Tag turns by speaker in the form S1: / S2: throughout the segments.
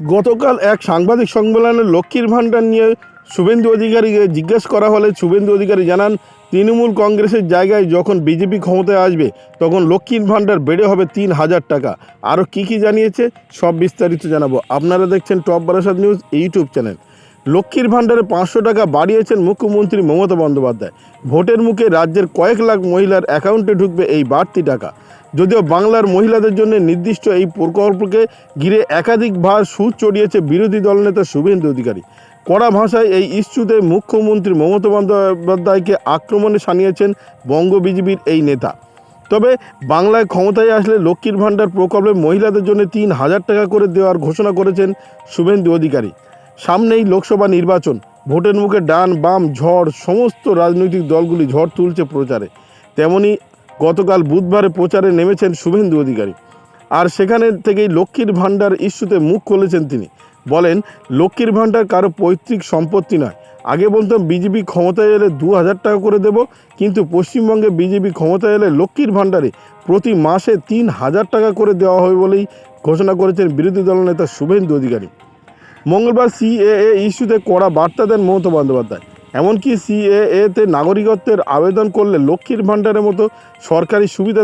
S1: গতকাল এক সাংবাদিক সম্মেলনে লক্ষ্মীর ভাণ্ডার নিয়ে শুভেন্দু অধিকারীকে জিজ্ঞেস করা হলে শুভেন্দু অধিকারী জানান, তৃণমূল কংগ্রেসের জায়গায় যখন বিজেপি ক্ষমতায় আসবে, তখন লক্ষ্মীর ভাণ্ডার বেড়ে হবে তিন হাজার টাকা। আরও কী কী জানিয়েছে, সব বিস্তারিত জানাব। আপনারা দেখছেন top Barasat news, YouTube channel. লক্ষ্মীর ভাণ্ডারে পাঁচশো টাকা বাড়িয়েছেন মুখ্যমন্ত্রী মমতা বন্দ্যোপাধ্যায়। ভোটের মুখে রাজ্যের কয়েক লাখ মহিলার অ্যাকাউন্টে ঢুকবে এই বাড়তি টাকা। যদিও বাংলার মহিলাদের জন্য নির্দিষ্ট এই প্রকল্পকে ঘিরে একাধিক ভার সুর চড়িয়েছে বিরোধী দলনেতা শুভেন্দু অধিকারী। কড়া ভাষায় এই ইস্যুতে মুখ্যমন্ত্রী মমতা বন্দ্যোপাধ্যায়কে আক্রমণে সানিয়েছেন বঙ্গ বিজেপির এই নেতা। তবে বাংলায় ক্ষমতায় আসলে লক্ষ্মীর ভাণ্ডার প্রকল্পে মহিলাদের জন্য তিন হাজার টাকা করে দেওয়ার ঘোষণা করেছেন শুভেন্দু অধিকারী। সামনেই লোকসভা নির্বাচন, ভোটের মুখে ডান, বাম, ঝড়, সমস্ত রাজনৈতিক দলগুলি ঝড় তুলছে প্রচারে। তেমনি গতকাল বুধবারে প্রচারে নেমেছেন শুভেন্দু অধিকারী। আর সেখানে থেকেই লক্ষ্মীর ভাণ্ডার ইস্যুতে মুখ খুলেছেন তিনি। বলেন, লক্ষ্মীর ভাণ্ডার কারও পৈতৃক সম্পত্তি নয়। আগে বলতাম বিজেপি ক্ষমতায় এলে দু হাজার টাকা করে দেব, কিন্তু পশ্চিমবঙ্গে বিজেপি ক্ষমতায় এলে লক্ষ্মীর ভাণ্ডারে প্রতি মাসে তিন হাজার টাকা করে দেওয়া হবে বলেই ঘোষণা করেছেন বিরোধী দলনেতা শুভেন্দু অধিকারী। মঙ্গলবার সিএএ ইস্যুতে কড়া বার্তা দেন মমতা বন্দ্যোপাধ্যায়। এমনকি সিএএতে নাগরিকত্বের আবেদন করলে লক্ষ্মীর ভাণ্ডারের মতো সরকারি সুবিধা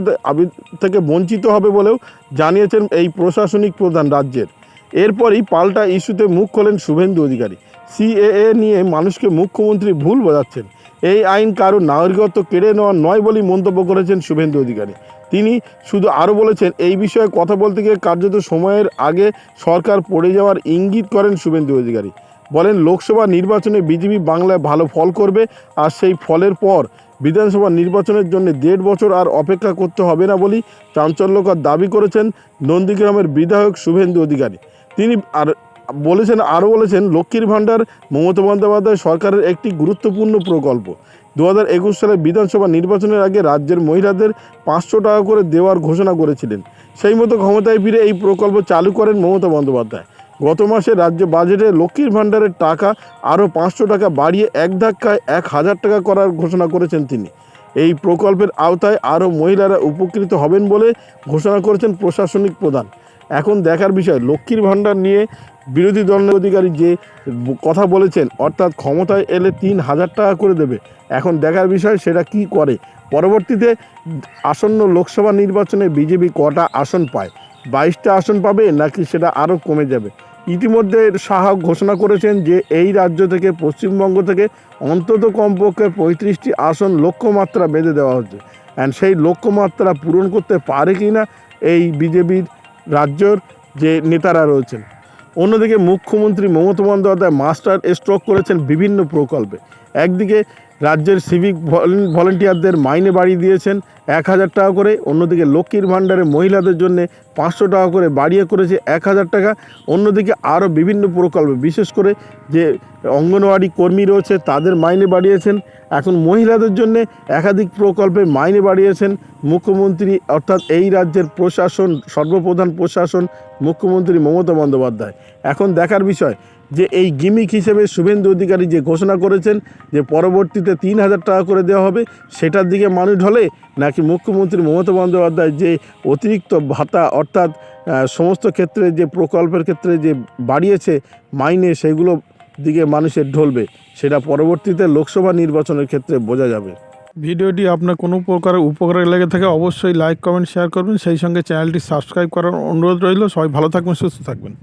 S1: থেকে বঞ্চিত হবে বলেও জানিয়েছেন এই প্রশাসনিক প্রধান রাজ্যের। এরপরই পাল্টা ইস্যুতে মুখ খোলেন শুভেন্দু অধিকারী। সিএএ নিয়ে মানুষকে মুখ্যমন্ত্রী ভুল বোঝাচ্ছেন। এই আইন কারও নাগরিকত্ব কেড়ে নেওয়া নয় বলেই মন্তব্য করেছেন শুভেন্দু অধিকারী। তিনি শুধু আরও বলেছেন, এই বিষয়ে কথা বলতে গিয়ে কার্যত সময়ের আগে সরকার পড়ে যাওয়ার ইঙ্গিত করেন শুভেন্দু অধিকারী। বলেন, লোকসভা নির্বাচনে বিজেপি বাংলায় ভালো ফল করবে, আর সেই ফলের পর বিধানসভা নির্বাচনের জন্য দেড় বছর আর অপেক্ষা করতে হবে না বলেই চাঞ্চল্যকর দাবি করেছেন নন্দীগ্রামের বিধায়ক শুভেন্দু অধিকারী। তিনি আর বলেছেন, আরও বলেছেন, লক্ষ্মীর ভাণ্ডার মমতা বন্দ্যোপাধ্যায় সরকারের একটি গুরুত্বপূর্ণ প্রকল্প। দু হাজার একুশ সালে বিধানসভা নির্বাচনের আগে রাজ্যের মহিলাদের পাঁচশো টাকা করে দেওয়ার ঘোষণা করেছিলেন। সেই মতো ক্ষমতায় ফিরে এই প্রকল্প চালু করেন মমতা বন্দ্যোপাধ্যায়। গত মাসে রাজ্য বাজেটে লক্ষ্মীর ভাণ্ডারের টাকা আরও পাঁচশো টাকা বাড়িয়ে এক ধাক্কায় এক হাজার টাকা করার ঘোষণা করেছেন তিনি। এই প্রকল্পের আওতায় আরও মহিলারা উপকৃত হবেন বলে ঘোষণা করেছেন প্রশাসনিক প্রধান। এখন দেখার বিষয়, লক্ষ্মীর ভাণ্ডার নিয়ে বিরোধী দলের অধিকারী যে কথা বলেছেন, অর্থাৎ ক্ষমতায় এলে তিন হাজার টাকা করে দেবে। এখন দেখার বিষয়, সেটা কি করে? পরবর্তীতে আসন্ন লোকসভা নির্বাচনে বিজেপি কটা আসন পায়? বাইশটা আসন পাবে নাকি সেটা আরও কমে যাবে? ইতিমধ্যে সাহা ঘোষণা করেছেন যে এই রাজ্য থেকে, পশ্চিমবঙ্গ থেকে অন্তত কমপক্ষে পঁয়ত্রিশটি আসন লক্ষ্যমাত্রা বেঁধে দেওয়া হচ্ছে। অ্যান্ড সেই লক্ষ্যমাত্রা পূরণ করতে পারে কি না এই বিজেপির রাজ্যর যে নেতারা রয়েছেন। অন্যদিকে মুখ্যমন্ত্রী মমতা বন্দ্যোপাধ্যায় মাস্টার স্ট্রোক করেছেন বিভিন্ন প্রকল্পে। একদিকে রাজ্যের সিভিক ভলেন্টিয়ারদের মাইনে বাড়িয়ে দিয়েছেন এক হাজার টাকা করে। অন্যদিকে লক্ষ্মীর ভাণ্ডারে মহিলাদের জন্য পাঁচশো টাকা করে বাড়িয়ে করেছে এক হাজার টাকা। অন্যদিকে আরও বিভিন্ন প্রকল্প, বিশেষ করে যে অঙ্গনওয়াড়ি কর্মী রয়েছে, তাদের মাইনে বাড়িয়েছেন। এখন মহিলাদের জন্য একাধিক প্রকল্পে মাইনে বাড়িয়েছেন মুখ্যমন্ত্রী, অর্থাৎ এই রাজ্যের প্রশাসন, সর্বপ্রধান প্রশাসন মুখ্যমন্ত্রী মমতা বন্দ্যোপাধ্যায়। এখন দেখার বিষয় যে এই গিমিক হিসেবে শুভেন্দু অধিকারী যে ঘোষণা করেছেন যে পরবর্তীতে তিন হাজার টাকা করে দেওয়া হবে, সেটার দিকে মানুষ ঢলে, নাকি মুখ্যমন্ত্রী মমতা বন্দ্যোপাধ্যায় যে অতিরিক্ত ভাতা, অর্থাৎ সমস্ত ক্ষেত্রে যে প্রকল্পের ক্ষেত্রে যে বাড়িয়েছে মাইনে, সেগুলো দিকে মানুষের ঢলবে, সেটা পরবর্তীতে লোকসভা নির্বাচনের ক্ষেত্রে বোঝা যাবে।
S2: ভিডিওটি আপনার কোনো প্রকার উপকারে লেগে থাকে অবশ্যই লাইক, কমেন্ট, শেয়ার করবেন। সেই সঙ্গে চ্যানেলটি সাবস্ক্রাইব করার অনুরোধ রইল। সবাই ভালো থাকবেন, সুস্থ থাকবেন।